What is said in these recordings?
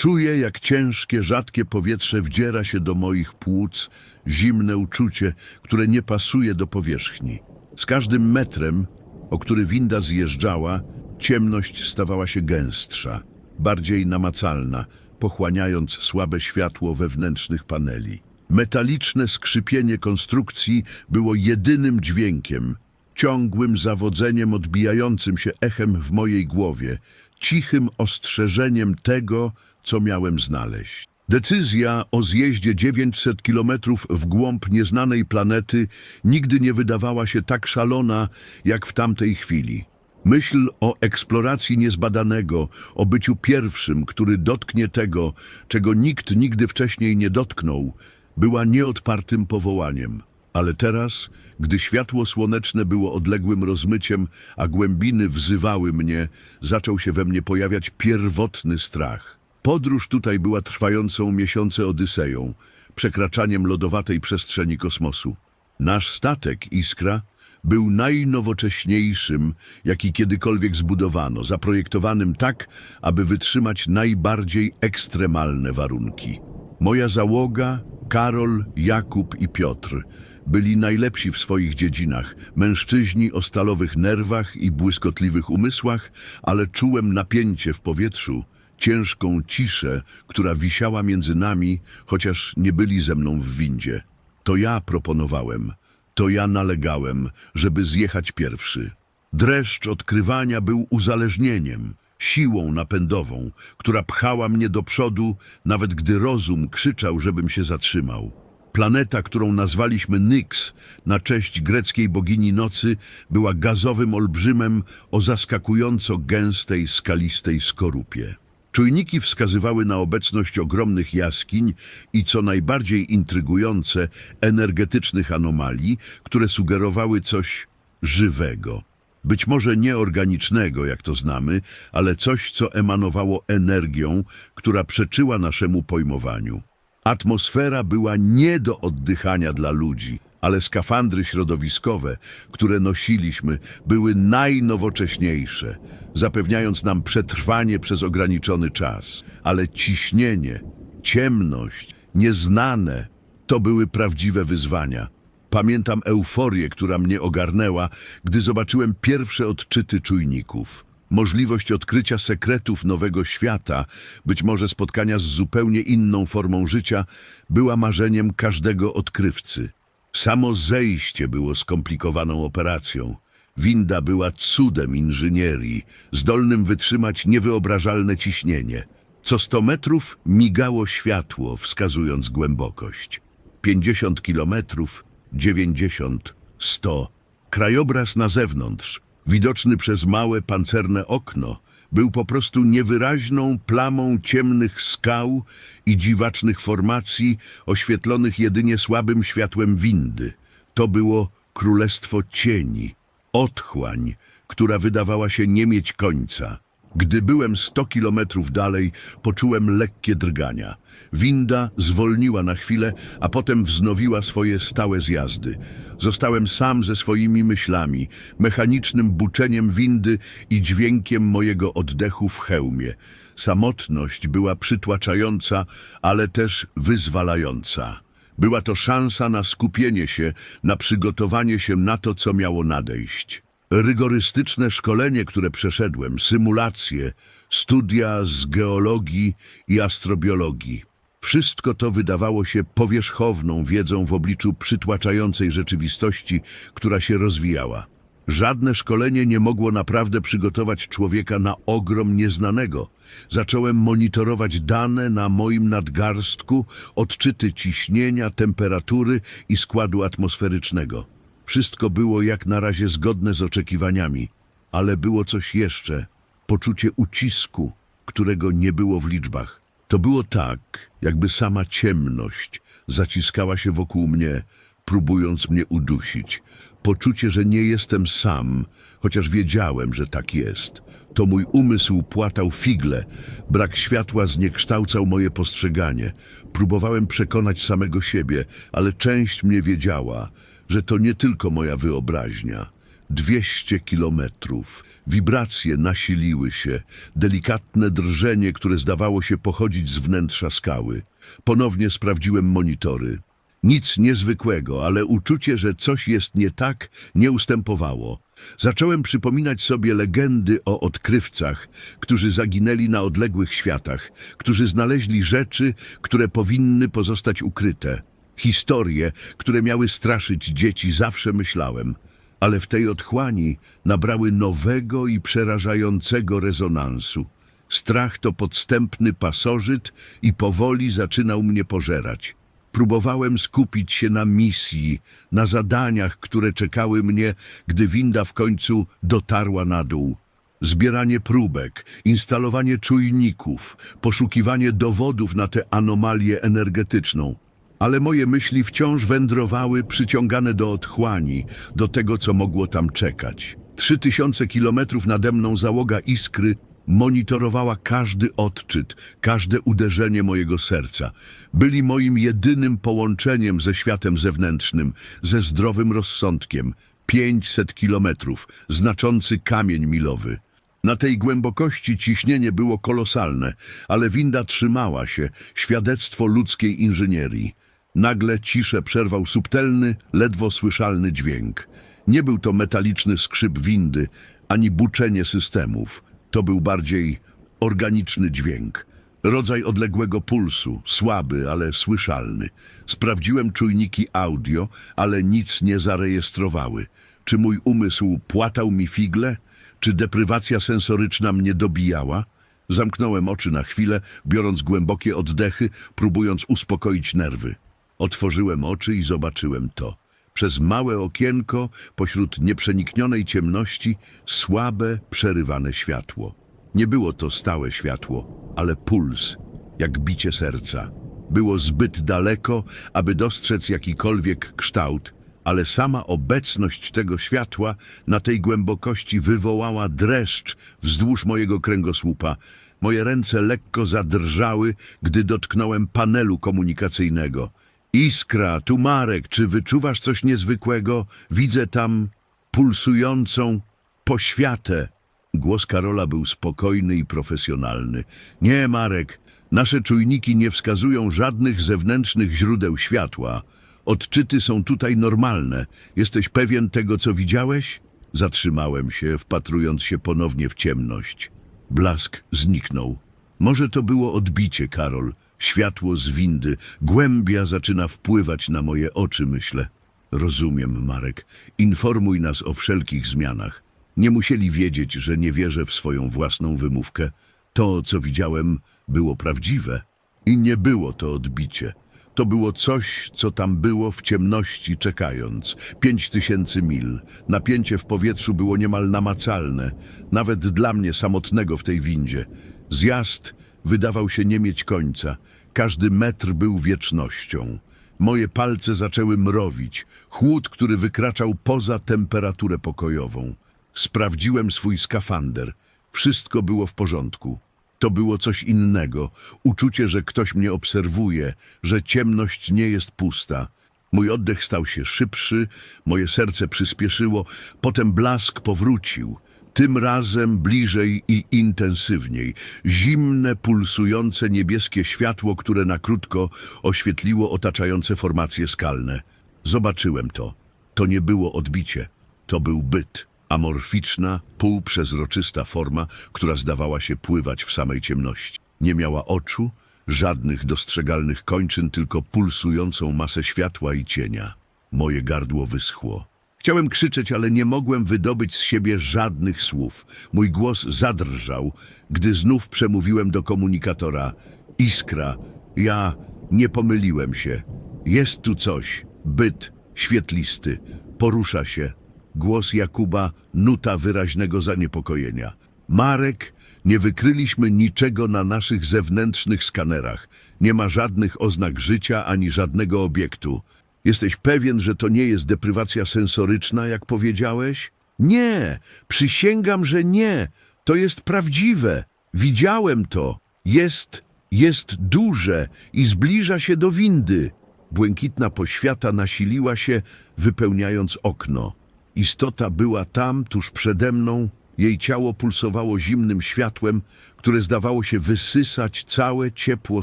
Czuję, jak ciężkie, rzadkie powietrze wdziera się do moich płuc, zimne uczucie, które nie pasuje do powierzchni. Z każdym metrem, o który winda zjeżdżała, ciemność stawała się gęstsza, bardziej namacalna, pochłaniając słabe światło wewnętrznych paneli. Metaliczne skrzypienie konstrukcji było jedynym dźwiękiem, ciągłym zawodzeniem odbijającym się echem w mojej głowie, cichym ostrzeżeniem tego, co miałem znaleźć. Decyzja o zjeździe 900 kilometrów w głąb nieznanej planety nigdy nie wydawała się tak szalona, jak w tamtej chwili. Myśl o eksploracji niezbadanego, o byciu pierwszym, który dotknie tego, czego nikt nigdy wcześniej nie dotknął, była nieodpartym powołaniem. Ale teraz, gdy światło słoneczne było odległym rozmyciem, a głębiny wzywały mnie, zaczął się we mnie pojawiać pierwotny strach. Podróż tutaj była trwającą miesiące Odyseją, przekraczaniem lodowatej przestrzeni kosmosu. Nasz statek Iskra był najnowocześniejszym, jaki kiedykolwiek zbudowano, zaprojektowanym tak, aby wytrzymać najbardziej ekstremalne warunki. Moja załoga, Karol, Jakub i Piotr, byli najlepsi w swoich dziedzinach, mężczyźni o stalowych nerwach i błyskotliwych umysłach, ale czułem napięcie w powietrzu, ciężką ciszę, która wisiała między nami, chociaż nie byli ze mną w windzie. To ja proponowałem, to ja nalegałem, żeby zjechać pierwszy. Dreszcz odkrywania był uzależnieniem, siłą napędową, która pchała mnie do przodu, nawet gdy rozum krzyczał, żebym się zatrzymał. Planeta, którą nazwaliśmy Nyx na cześć greckiej bogini nocy, była gazowym olbrzymem o zaskakująco gęstej, skalistej skorupie. Czujniki wskazywały na obecność ogromnych jaskiń i, co najbardziej intrygujące, energetycznych anomalii, które sugerowały coś żywego. Być może nieorganicznego, jak to znamy, ale coś, co emanowało energią, która przeczyła naszemu pojmowaniu. Atmosfera była nie do oddychania dla ludzi, ale skafandry środowiskowe, które nosiliśmy, były najnowocześniejsze, zapewniając nam przetrwanie przez ograniczony czas. Ale ciśnienie, ciemność, nieznane to były prawdziwe wyzwania. Pamiętam euforię, która mnie ogarnęła, gdy zobaczyłem pierwsze odczyty czujników. Możliwość odkrycia sekretów nowego świata, być może spotkania z zupełnie inną formą życia, była marzeniem każdego odkrywcy. Samo zejście było skomplikowaną operacją. Winda była cudem inżynierii, zdolnym wytrzymać niewyobrażalne ciśnienie. Co 100 metrów migało światło, wskazując głębokość. 50 kilometrów, 90, 100. Krajobraz na zewnątrz, widoczny przez małe pancerne okno, był po prostu niewyraźną plamą ciemnych skał i dziwacznych formacji, oświetlonych jedynie słabym światłem windy. To było królestwo cieni, otchłań, która wydawała się nie mieć końca. Gdy byłem sto kilometrów dalej, poczułem lekkie drgania. Winda zwolniła na chwilę, a potem wznowiła swoje stałe zjazdy. Zostałem sam ze swoimi myślami, mechanicznym buczeniem windy i dźwiękiem mojego oddechu w hełmie. Samotność była przytłaczająca, ale też wyzwalająca. Była to szansa na skupienie się, na przygotowanie się na to, co miało nadejść. Rygorystyczne szkolenie, które przeszedłem, symulacje, studia z geologii i astrobiologii. Wszystko to wydawało się powierzchowną wiedzą w obliczu przytłaczającej rzeczywistości, która się rozwijała. Żadne szkolenie nie mogło naprawdę przygotować człowieka na ogrom nieznanego. Zacząłem monitorować dane na moim nadgarstku, odczyty ciśnienia, temperatury i składu atmosferycznego. Wszystko było jak na razie zgodne z oczekiwaniami, ale było coś jeszcze poczucie ucisku, którego nie było w liczbach. To było tak, jakby sama ciemność zaciskała się wokół mnie, próbując mnie udusić. Poczucie, że nie jestem sam, chociaż wiedziałem, że tak jest. To mój umysł płatał figle, brak światła zniekształcał moje postrzeganie. Próbowałem przekonać samego siebie, ale część mnie wiedziała, że to nie tylko moja wyobraźnia. 200 kilometrów. Wibracje nasiliły się, delikatne drżenie, które zdawało się pochodzić z wnętrza skały. Ponownie sprawdziłem monitory. Nic niezwykłego, ale uczucie, że coś jest nie tak, nie ustępowało. Zacząłem przypominać sobie legendy o odkrywcach, którzy zaginęli na odległych światach, którzy znaleźli rzeczy, które powinny pozostać ukryte. Historie, które miały straszyć dzieci, zawsze myślałem, ale w tej otchłani nabrały nowego i przerażającego rezonansu. Strach to podstępny pasożyt i powoli zaczynał mnie pożerać. Próbowałem skupić się na misji, na zadaniach, które czekały mnie, gdy winda w końcu dotarła na dół. Zbieranie próbek, instalowanie czujników, poszukiwanie dowodów na tę anomalię energetyczną. Ale moje myśli wciąż wędrowały, przyciągane do otchłani, do tego, co mogło tam czekać. Trzy tysiące kilometrów nade mną załoga Iskry monitorowała każdy odczyt, każde uderzenie mojego serca. Byli moim jedynym połączeniem ze światem zewnętrznym, ze zdrowym rozsądkiem. Pięćset kilometrów, znaczący kamień milowy. Na tej głębokości ciśnienie było kolosalne, ale winda trzymała się, świadectwo ludzkiej inżynierii. Nagle ciszę przerwał subtelny, ledwo słyszalny dźwięk. Nie był to metaliczny skrzyp windy, ani buczenie systemów. To był bardziej organiczny dźwięk. Rodzaj odległego pulsu, słaby, ale słyszalny. Sprawdziłem czujniki audio, ale nic nie zarejestrowały. Czy mój umysł płatał mi figle? Czy deprywacja sensoryczna mnie dobijała? Zamknąłem oczy na chwilę, biorąc głębokie oddechy, próbując uspokoić nerwy. Otworzyłem oczy i zobaczyłem to. Przez małe okienko, pośród nieprzeniknionej ciemności, słabe, przerywane światło. Nie było to stałe światło, ale puls, jak bicie serca. Było zbyt daleko, aby dostrzec jakikolwiek kształt, ale sama obecność tego światła na tej głębokości wywołała dreszcz wzdłuż mojego kręgosłupa. Moje ręce lekko zadrżały, gdy dotknąłem panelu komunikacyjnego. Iskra, tu Marek, czy wyczuwasz coś niezwykłego? Widzę tam pulsującą poświatę. Głos Karola był spokojny i profesjonalny. Nie, Marek, nasze czujniki nie wskazują żadnych zewnętrznych źródeł światła. Odczyty są tutaj normalne. Jesteś pewien tego, co widziałeś? Zatrzymałem się, wpatrując się ponownie w ciemność. Blask zniknął. Może to było odbicie, Karol. Światło z windy. Głębia zaczyna wpływać na moje oczy, myślę. Rozumiem, Marek. Informuj nas o wszelkich zmianach. Nie musieli wiedzieć, że nie wierzę w swoją własną wymówkę. To, co widziałem, było prawdziwe. I nie było to odbicie. To było coś, co tam było w ciemności czekając. Pięć tysięcy mil. Napięcie w powietrzu było niemal namacalne, nawet dla mnie samotnego w tej windzie. Zjazd wydawał się nie mieć końca. Każdy metr był wiecznością. Moje palce zaczęły mrowić. Chłód, który wykraczał poza temperaturę pokojową. Sprawdziłem swój skafander. Wszystko było w porządku. To było coś innego. Uczucie, że ktoś mnie obserwuje, że ciemność nie jest pusta. Mój oddech stał się szybszy, moje serce przyspieszyło, potem blask powrócił. Tym razem bliżej i intensywniej. Zimne, pulsujące niebieskie światło, które na krótko oświetliło otaczające formacje skalne. Zobaczyłem to. To nie było odbicie. To był byt. Amorficzna, półprzezroczysta forma, która zdawała się pływać w samej ciemności. Nie miała oczu, żadnych dostrzegalnych kończyn, tylko pulsującą masę światła i cienia. Moje gardło wyschło. Chciałem krzyczeć, ale nie mogłem wydobyć z siebie żadnych słów. Mój głos zadrżał, gdy znów przemówiłem do komunikatora. Iskra, ja nie pomyliłem się. Jest tu coś, byt świetlisty, porusza się. Głos Jakuba, nuta wyraźnego zaniepokojenia. Marek, nie wykryliśmy niczego na naszych zewnętrznych skanerach. Nie ma żadnych oznak życia ani żadnego obiektu. Jesteś pewien, że to nie jest deprywacja sensoryczna, jak powiedziałeś? Nie, przysięgam, że nie. To jest prawdziwe. Widziałem to. Jest, jest duże i zbliża się do windy. Błękitna poświata nasiliła się, wypełniając okno. Istota była tam, tuż przede mną. Jej ciało pulsowało zimnym światłem, które zdawało się wysysać całe ciepło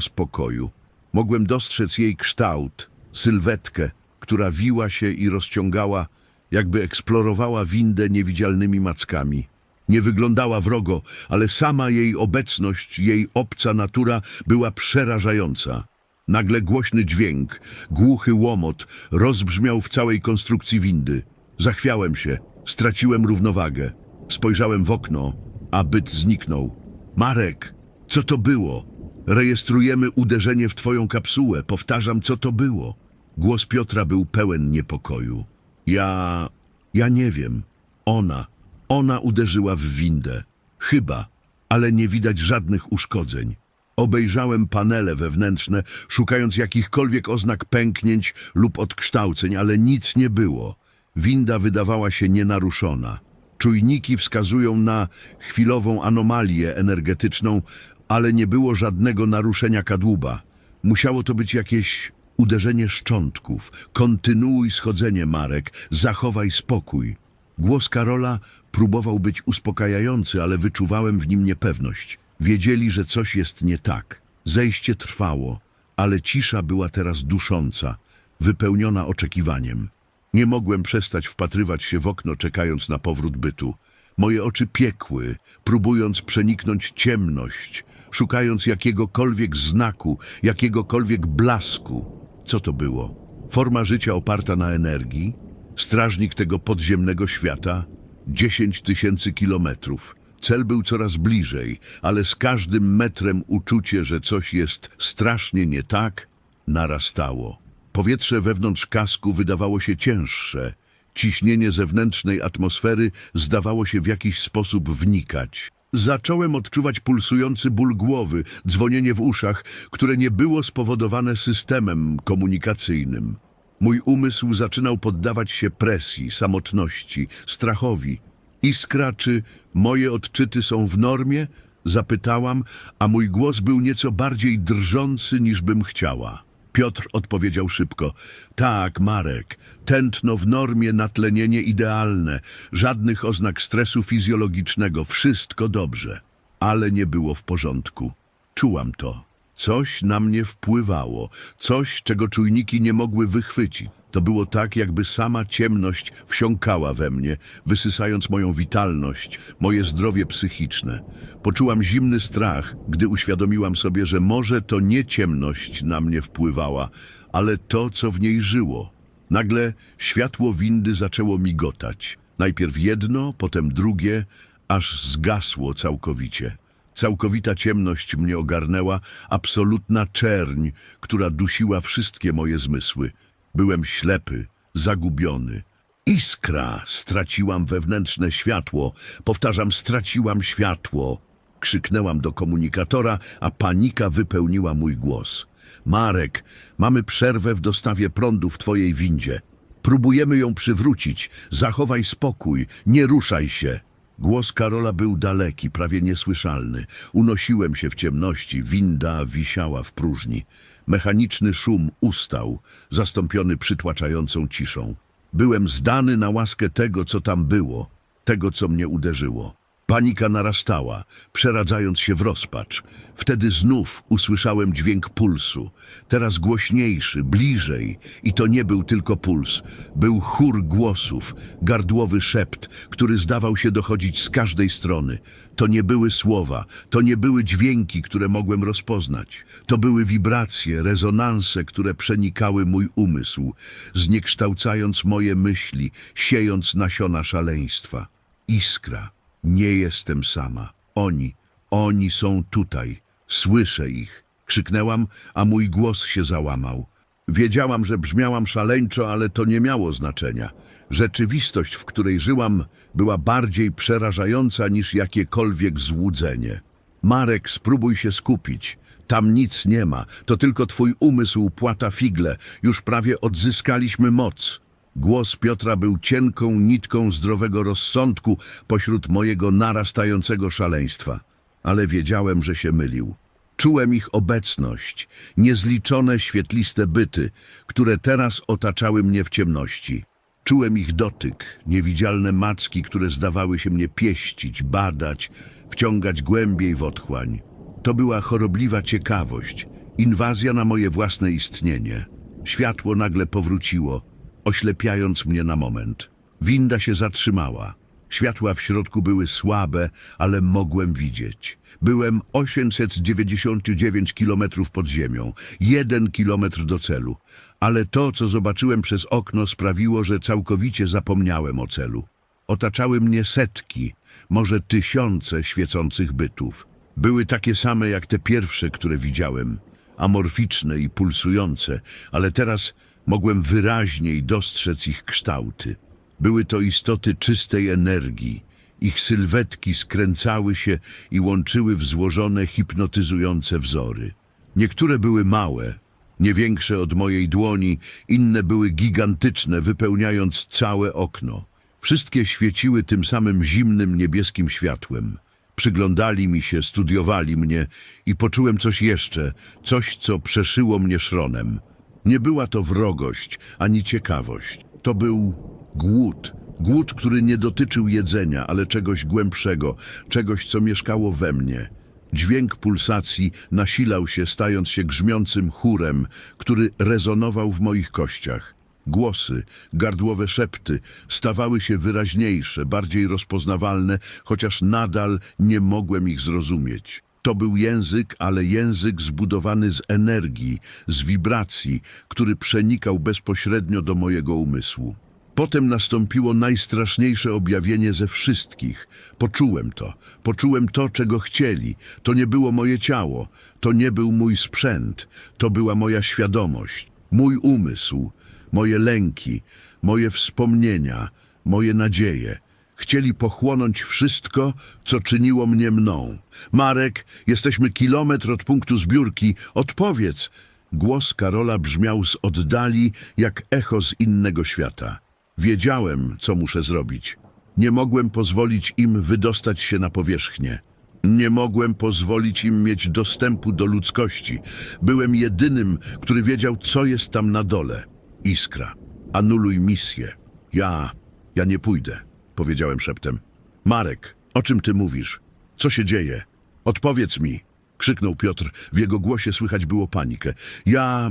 spokoju. Mogłem dostrzec jej kształt, sylwetkę, która wiła się i rozciągała, jakby eksplorowała windę niewidzialnymi mackami. Nie wyglądała wrogo, ale sama jej obecność, jej obca natura była przerażająca. Nagle głośny dźwięk, głuchy łomot rozbrzmiał w całej konstrukcji windy. Zachwiałem się, straciłem równowagę. Spojrzałem w okno, a byt zniknął. Marek, co to było? Rejestrujemy uderzenie w twoją kapsułę. Powtarzam, co to było. Głos Piotra był pełen niepokoju. Ja... ja nie wiem. Ona. Ona uderzyła w windę. Chyba, ale nie widać żadnych uszkodzeń. Obejrzałem panele wewnętrzne, szukając jakichkolwiek oznak pęknięć lub odkształceń, ale nic nie było. Winda wydawała się nienaruszona. Czujniki wskazują na chwilową anomalię energetyczną, ale nie było żadnego naruszenia kadłuba. Musiało to być jakieś uderzenie szczątków. Kontynuuj schodzenie, Marek, zachowaj spokój. Głos Karola próbował być uspokajający, ale wyczuwałem w nim niepewność. Wiedzieli, że coś jest nie tak. Zejście trwało, ale cisza była teraz dusząca, wypełniona oczekiwaniem. Nie mogłem przestać wpatrywać się w okno, czekając na powrót bytu. Moje oczy piekły, próbując przeniknąć ciemność, szukając jakiegokolwiek znaku, jakiegokolwiek blasku. Co to było? Forma życia oparta na energii? Strażnik tego podziemnego świata? Dziesięć tysięcy kilometrów. Cel był coraz bliżej, ale z każdym metrem uczucie, że coś jest strasznie nie tak, narastało. Powietrze wewnątrz kasku wydawało się cięższe. Ciśnienie zewnętrznej atmosfery zdawało się w jakiś sposób wnikać. Zacząłem odczuwać pulsujący ból głowy, dzwonienie w uszach, które nie było spowodowane systemem komunikacyjnym. Mój umysł zaczynał poddawać się presji, samotności, strachowi. Iskra, czy moje odczyty są w normie? Zapytałam, a mój głos był nieco bardziej drżący niż bym chciała. Piotr odpowiedział szybko. Tak, Marek, tętno w normie, natlenienie idealne, żadnych oznak stresu fizjologicznego, wszystko dobrze. Ale nie było w porządku. Czułam to. Coś na mnie wpływało, coś, czego czujniki nie mogły wychwycić. To było tak, jakby sama ciemność wsiąkała we mnie, wysysając moją witalność, moje zdrowie psychiczne. Poczułam zimny strach, gdy uświadomiłam sobie, że może to nie ciemność na mnie wpływała, ale to, co w niej żyło. Nagle światło windy zaczęło migotać. Najpierw jedno, potem drugie, aż zgasło całkowicie. Całkowita ciemność mnie ogarnęła, absolutna czerń, która dusiła wszystkie moje zmysły. Byłem ślepy, zagubiony. Iskra! Straciłam wewnętrzne światło. Powtarzam, straciłam światło. Krzyknęłam do komunikatora, a panika wypełniła mój głos. Marek, mamy przerwę w dostawie prądu w twojej windzie. Próbujemy ją przywrócić. Zachowaj spokój, nie ruszaj się. Głos Karola był daleki, prawie niesłyszalny. Unosiłem się w ciemności, winda wisiała w próżni. Mechaniczny szum ustał, zastąpiony przytłaczającą ciszą. Byłem zdany na łaskę tego, co tam było, tego, co mnie uderzyło. Panika narastała, przeradzając się w rozpacz. Wtedy znów usłyszałem dźwięk pulsu. Teraz głośniejszy, bliżej. I to nie był tylko puls. Był chór głosów, gardłowy szept, który zdawał się dochodzić z każdej strony. To nie były słowa, to nie były dźwięki, które mogłem rozpoznać. To były wibracje, rezonanse, które przenikały mój umysł, zniekształcając moje myśli, siejąc nasiona szaleństwa. Iskra. Nie jestem sama. Oni, oni są tutaj. Słyszę ich. Krzyknęłam, a mój głos się załamał. Wiedziałam, że brzmiałam szaleńczo, ale to nie miało znaczenia. Rzeczywistość, w której żyłam, była bardziej przerażająca niż jakiekolwiek złudzenie. Marek, spróbuj się skupić. Tam nic nie ma. To tylko twój umysł płata figle. Już prawie odzyskaliśmy moc. Głos Piotra był cienką nitką zdrowego rozsądku pośród mojego narastającego szaleństwa. Ale wiedziałem, że się mylił. Czułem ich obecność, niezliczone świetliste byty, które teraz otaczały mnie w ciemności. Czułem ich dotyk, niewidzialne macki, które zdawały się mnie pieścić, badać, wciągać głębiej w otchłań. To była chorobliwa ciekawość, inwazja na moje własne istnienie. Światło nagle powróciło, oślepiając mnie na moment. Winda się zatrzymała. Światła w środku były słabe, ale mogłem widzieć. Byłem 899 kilometrów pod ziemią, jeden kilometr do celu, ale to, co zobaczyłem przez okno, sprawiło, że całkowicie zapomniałem o celu. Otaczały mnie setki, może tysiące świecących bytów. Były takie same jak te pierwsze, które widziałem, amorficzne i pulsujące, ale teraz mogłem wyraźniej dostrzec ich kształty. Były to istoty czystej energii. Ich sylwetki skręcały się i łączyły w złożone, hipnotyzujące wzory. Niektóre były małe, nie większe od mojej dłoni, inne były gigantyczne, wypełniając całe okno. Wszystkie świeciły tym samym zimnym niebieskim światłem. Przyglądali mi się, studiowali mnie i poczułem coś jeszcze, coś, co przeszyło mnie szronem. Nie była to wrogość, ani ciekawość. To był głód. Głód, który nie dotyczył jedzenia, ale czegoś głębszego, czegoś, co mieszkało we mnie. Dźwięk pulsacji nasilał się, stając się grzmiącym chórem, który rezonował w moich kościach. Głosy, gardłowe szepty stawały się wyraźniejsze, bardziej rozpoznawalne, chociaż nadal nie mogłem ich zrozumieć. To był język, ale język zbudowany z energii, z wibracji, który przenikał bezpośrednio do mojego umysłu. Potem nastąpiło najstraszniejsze objawienie ze wszystkich. Poczułem to. Poczułem to, czego chcieli. To nie było moje ciało. To nie był mój sprzęt. To była moja świadomość. Mój umysł. Moje lęki. Moje wspomnienia. Moje nadzieje. Chcieli pochłonąć wszystko, co czyniło mnie mną. Marek, jesteśmy kilometr od punktu zbiórki. Odpowiedz. Głos Karola brzmiał z oddali, jak echo z innego świata. Wiedziałem, co muszę zrobić. Nie mogłem pozwolić im wydostać się na powierzchnię. Nie mogłem pozwolić im mieć dostępu do ludzkości. Byłem jedynym, który wiedział, co jest tam na dole. Iskra. Anuluj misję. Ja, ja nie pójdę, powiedziałem szeptem. Marek, o czym ty mówisz? Co się dzieje? Odpowiedz mi, krzyknął Piotr. W jego głosie słychać było panikę. Ja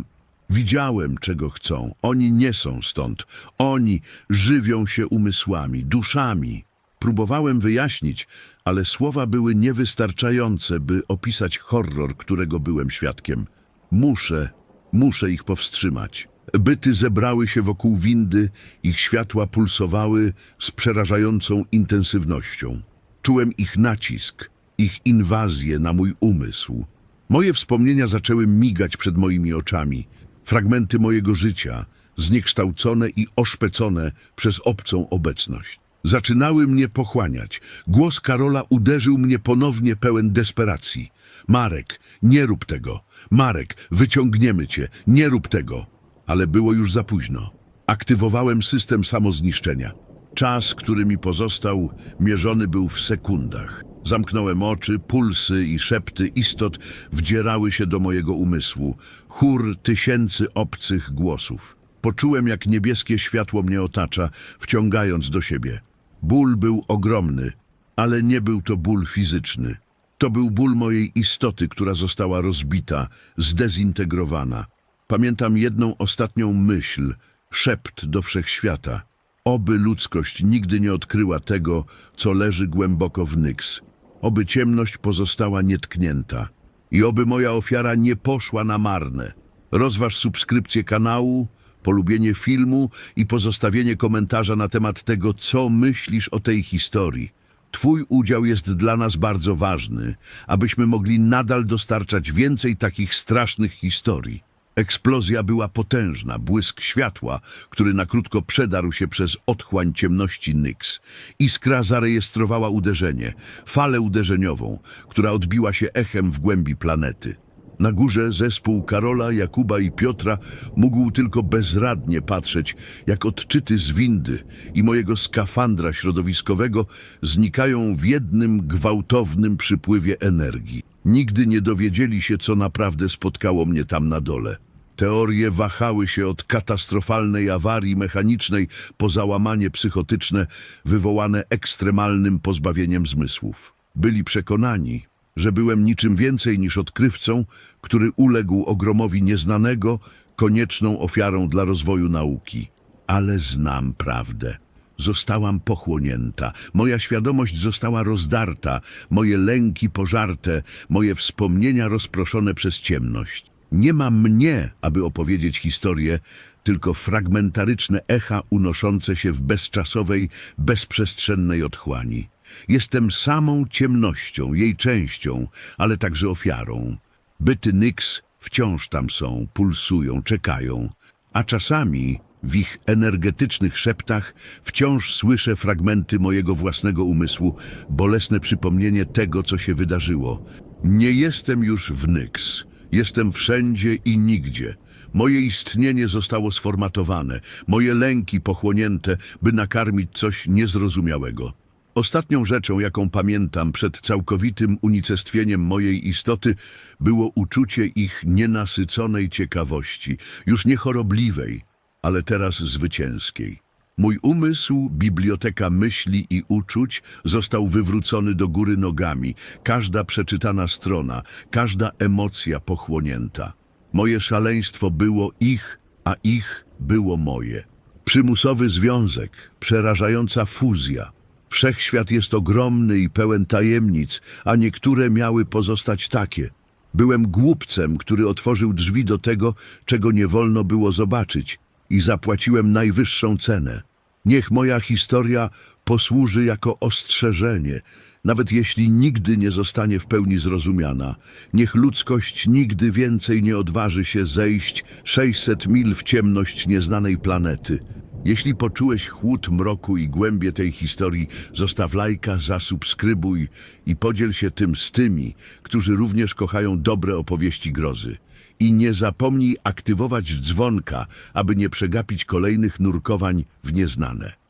widziałem, czego chcą. Oni nie są stąd. Oni żywią się umysłami, duszami. Próbowałem wyjaśnić, ale słowa były niewystarczające, by opisać horror, którego byłem świadkiem. Muszę, muszę ich powstrzymać. Byty zebrały się wokół windy, ich światła pulsowały z przerażającą intensywnością. Czułem ich nacisk, ich inwazję na mój umysł. Moje wspomnienia zaczęły migać przed moimi oczami. Fragmenty mojego życia, zniekształcone i oszpecone przez obcą obecność. Zaczynały mnie pochłaniać. Głos Karola uderzył mnie ponownie pełen desperacji. Marek, nie rób tego. Marek, wyciągniemy cię. Nie rób tego. Ale było już za późno. Aktywowałem system samozniszczenia. Czas, który mi pozostał, mierzony był w sekundach. Zamknąłem oczy, pulsy i szepty istot wdzierały się do mojego umysłu. Chór tysięcy obcych głosów. Poczułem, jak niebieskie światło mnie otacza, wciągając do siebie. Ból był ogromny, ale nie był to ból fizyczny. To był ból mojej istoty, która została rozbita, zdezintegrowana. Pamiętam jedną ostatnią myśl, szept do wszechświata. Oby ludzkość nigdy nie odkryła tego, co leży głęboko w Nyx. Oby ciemność pozostała nietknięta. I oby moja ofiara nie poszła na marne. Rozważ subskrypcję kanału, polubienie filmu i pozostawienie komentarza na temat tego, co myślisz o tej historii. Twój udział jest dla nas bardzo ważny, abyśmy mogli nadal dostarczać więcej takich strasznych historii. Eksplozja była potężna, błysk światła, który na krótko przedarł się przez otchłań ciemności Nyx. Iskra zarejestrowała uderzenie, falę uderzeniową, która odbiła się echem w głębi planety. Na górze zespół Karola, Jakuba i Piotra mógł tylko bezradnie patrzeć, jak odczyty z windy i mojego skafandra środowiskowego znikają w jednym gwałtownym przypływie energii. Nigdy nie dowiedzieli się, co naprawdę spotkało mnie tam na dole. Teorie wahały się od katastrofalnej awarii mechanicznej po załamanie psychotyczne wywołane ekstremalnym pozbawieniem zmysłów. Byli przekonani, że byłem niczym więcej niż odkrywcą, który uległ ogromowi nieznanego, konieczną ofiarą dla rozwoju nauki. Ale znam prawdę. Zostałam pochłonięta, moja świadomość została rozdarta, moje lęki pożarte, moje wspomnienia rozproszone przez ciemność. Nie ma mnie, aby opowiedzieć historię, tylko fragmentaryczne echa unoszące się w bezczasowej, bezprzestrzennej otchłani. Jestem samą ciemnością, jej częścią, ale także ofiarą. Byty Nyx wciąż tam są, pulsują, czekają, a czasami w ich energetycznych szeptach wciąż słyszę fragmenty mojego własnego umysłu, bolesne przypomnienie tego, co się wydarzyło. Nie jestem już w Nyx. Jestem wszędzie i nigdzie. Moje istnienie zostało sformatowane, moje lęki pochłonięte, by nakarmić coś niezrozumiałego. Ostatnią rzeczą, jaką pamiętam przed całkowitym unicestwieniem mojej istoty, było uczucie ich nienasyconej ciekawości, już nie chorobliwej, ale teraz zwycięskiej. Mój umysł, biblioteka myśli i uczuć, został wywrócony do góry nogami, każda przeczytana strona, każda emocja pochłonięta. Moje szaleństwo było ich, a ich było moje. Przymusowy związek, przerażająca fuzja. Wszechświat jest ogromny i pełen tajemnic, a niektóre miały pozostać takie. Byłem głupcem, który otworzył drzwi do tego, czego nie wolno było zobaczyć i zapłaciłem najwyższą cenę. Niech moja historia posłuży jako ostrzeżenie, nawet jeśli nigdy nie zostanie w pełni zrozumiana. Niech ludzkość nigdy więcej nie odważy się zejść 600 mil w ciemność nieznanej planety. Jeśli poczułeś chłód mroku i głębie tej historii, zostaw lajka, zasubskrybuj i podziel się tym z tymi, którzy również kochają dobre opowieści grozy. I nie zapomnij aktywować dzwonka, aby nie przegapić kolejnych nurkowań w nieznane.